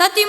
सती